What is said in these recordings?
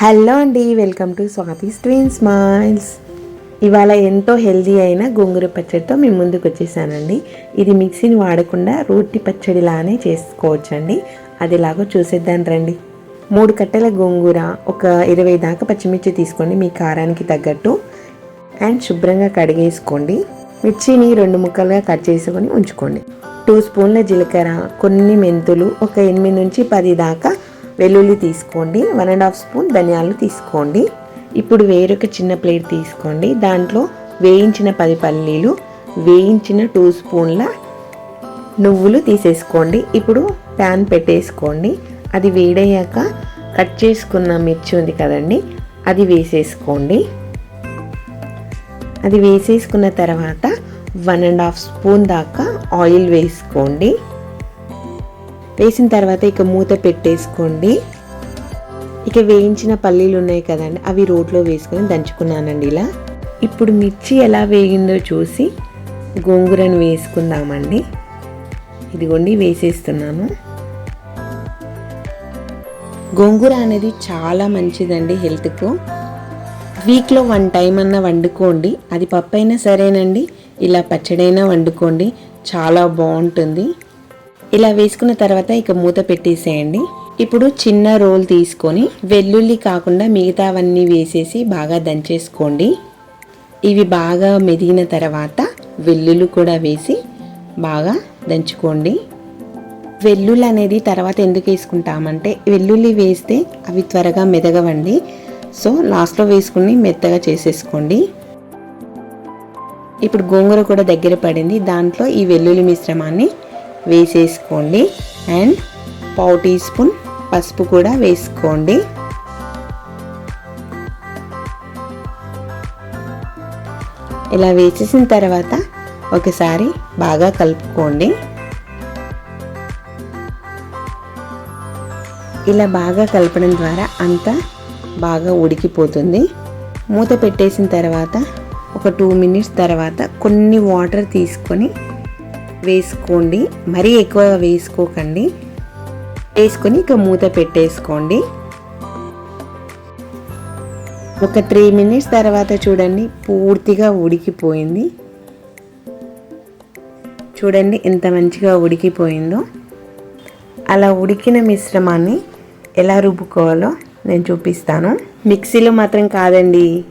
Hello అండి welcome to Swathi's twin smiles. ఇవాళ ఎంతో హెల్దీ అయిన గోంగూర పచ్చడితో మేము ముందుకు వచ్చేసానండి. ఇది మిక్సీని వాడకుండా రోటి పచ్చడిలానే చేసుకోవచ్చండి. అదిలాగో చూసేద్దాం రండి. మూడు కట్టెల గోంగూర ఒక ఇరవై దాకా పచ్చిమిర్చి తీసుకోండి మీ కారానికి తగ్గట్టు. అండ్ శుభ్రంగా కడిగేసుకోండి. మిర్చిని రెండు ముక్కలుగా కట్ చేసుకొని ఉంచుకోండి. టూ స్పూన్ల జీలకర్ర కొన్ని మెంతులు ఒక ఎనిమిది నుంచి పది దాకా వెల్లుల్లి తీసుకోండి. వన్ అండ్ హాఫ్ స్పూన్ ధనియాలు తీసుకోండి. ఇప్పుడు వేరొక చిన్న ప్లేట్ తీసుకోండి. దాంట్లో వేయించిన పది పల్లీలు వేయించిన టూ స్పూన్ల నువ్వులు తీసేసుకోండి. ఇప్పుడు ప్యాన్ పెట్టేసుకోండి. అది వేడయ్యాక కట్ చేసుకున్న మిర్చి ఉంది కదండి అది వేసేసుకోండి. అది వేసేసుకున్న తర్వాత వన్ అండ్ హాఫ్ స్పూన్ దాకా ఆయిల్ వేసుకోండి. వేసిన తర్వాత ఇక మూత పెట్టేసుకోండి. ఇక వేయించిన పల్లీలు ఉన్నాయి కదండి అవి రోట్లో వేసుకొని దంచుకున్నానండి ఇలా. ఇప్పుడు మిర్చి ఎలా వేగిందో చూసి గోంగూరను వేసుకుందామండి. ఇదిగోండి వేసేస్తున్నాను. గోంగూర అనేది చాలా మంచిదండి హెల్త్కు. వీక్లో వన్ టైం అన్నా వండుకోండి. అది పప్పు అయినా సరేనండి ఇలా పచ్చడైనా వండుకోండి. చాలా బాగుంటుంది. ఇలా వేసుకున్న తర్వాత ఇక మూత పెట్టేసేయండి. ఇప్పుడు చిన్న రోల్ తీసుకొని వెల్లుల్లి కాకుండా మిగతావన్నీ వేసేసి బాగా దంచేసుకోండి. ఇవి బాగా మెదిగిన తర్వాత వెల్లుల్లి కూడా వేసి బాగా దంచుకోండి. వెల్లుల్లి అనేది తర్వాత ఎందుకు వేసుకుంటామంటే వెల్లుల్లి వేస్తే అవి త్వరగా మెదగవండి. సో లాస్ట్లో వేసుకుని మెత్తగా చేసేసుకోండి. ఇప్పుడు గోంగూర కూడా దగ్గర పడింది. దాంట్లో ఈ వెల్లుల్లి మిశ్రమాన్ని వేసేసుకోండి. అండ్ పావు టీ స్పూన్ పసుపు కూడా వేసుకోండి. ఇలా వేసేసిన తర్వాత ఒకసారి బాగా కలుపుకోండి. ఇలా బాగా కలపడం ద్వారా అంతా బాగా ఉడికిపోతుంది. మూత పెట్టేసిన తర్వాత ఒక టూ మినిట్స్ తర్వాత కొన్ని వాటర్ తీసుకొని వేసుకోండి. మరీ ఎక్కువ వేసుకోకండి. వేసుకొని ఇక మూత పెట్టేసుకోండి. ఒక త్రీ మినిట్స్ తర్వాత చూడండి పూర్తిగా ఉడికిపోయింది. చూడండి ఎంత మంచిగా ఉడికిపోయిందో. అలా ఉడికిన మిశ్రమాన్ని ఎలా రుబ్బుకోవాలో నేను చూపిస్తాను. మిక్సీలో మాత్రం కాదండి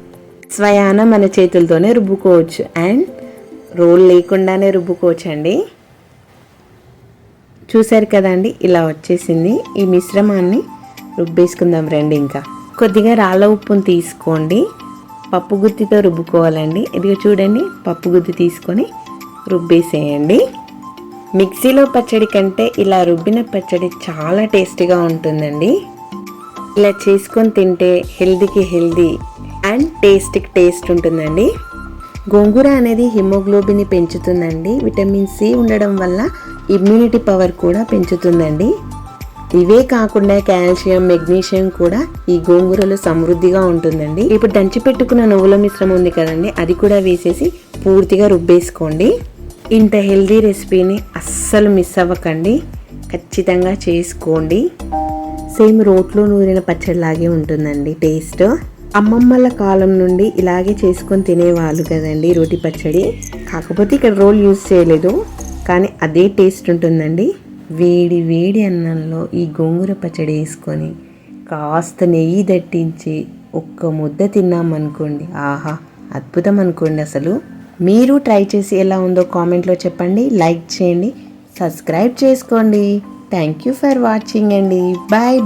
స్వయాన మన చేతులతోనే రుబ్బుకోవచ్చు. అండ్ రోల్ లేకుండానే రుబ్బుకోవచ్చండి. చూసారు కదండి ఇలా వచ్చేసింది. ఈ మిశ్రమాన్ని రుబ్బేసుకుందాం రండి ఇంకా. కొద్దిగా రాళ్ళ ఉప్పును తీసుకోండి. పప్పు గుత్తితో రుబ్బుకోవాలండి. ఇదిగో చూడండి పప్పు గుత్తి తీసుకొని రుబ్బేసేయండి. మిక్సీలో పచ్చడి కంటే ఇలా రుబ్బిన పచ్చడి చాలా టేస్టీగా ఉంటుందండి. ఇలా చేసుకొని తింటే హెల్దీకి హెల్దీ అండ్ టేస్ట్కి టేస్ట్ ఉంటుందండి. గోంగూర అనేది హిమోగ్లోబిన్ని పెంచుతుందండి. విటమిన్ సి ఉండడం వల్ల ఇమ్యూనిటీ పవర్ కూడా పెంచుతుందండి. ఇవే కాకుండా కాల్షియం మెగ్నీషియం కూడా ఈ గోంగూరలో సమృద్ధిగా ఉంటుందండి. ఇప్పుడు దంచి పెట్టుకున్న నువ్వుల మిశ్రమం ఉంది కదండి అది కూడా వేసేసి పూర్తిగా రుబ్బేసుకోండి. ఇంత హెల్దీ రెసిపీని అస్సలు మిస్ అవ్వకండి. ఖచ్చితంగా చేసుకోండి. సేమ్ రోట్లో నూరిన పచ్చడిలాగే ఉంటుందండి టేస్ట్. అమ్మమ్మల కాలం నుండి ఇలాగే చేసుకొని తినేవాళ్ళు కదండి రోటి పచ్చడి. కాకపోతే ఇక్కడ రోల్ యూజ్ చేయలేదు. కానీ అదే టేస్ట్ ఉంటుందండి. వేడి వేడి అన్నంలో ఈ గోంగూర పచ్చడి వేసుకొని కాస్త నెయ్యి దట్టించి ఒక్క ముద్ద తిన్నామనుకోండి ఆహా అద్భుతం అనుకోండి అసలు. మీరు ట్రై చేసి ఎలా ఉందో కామెంట్లో చెప్పండి. లైక్ చేయండి. సబ్స్క్రైబ్ చేసుకోండి. థ్యాంక్ యూ ఫర్ వాచింగ్ అండి. Bye bye.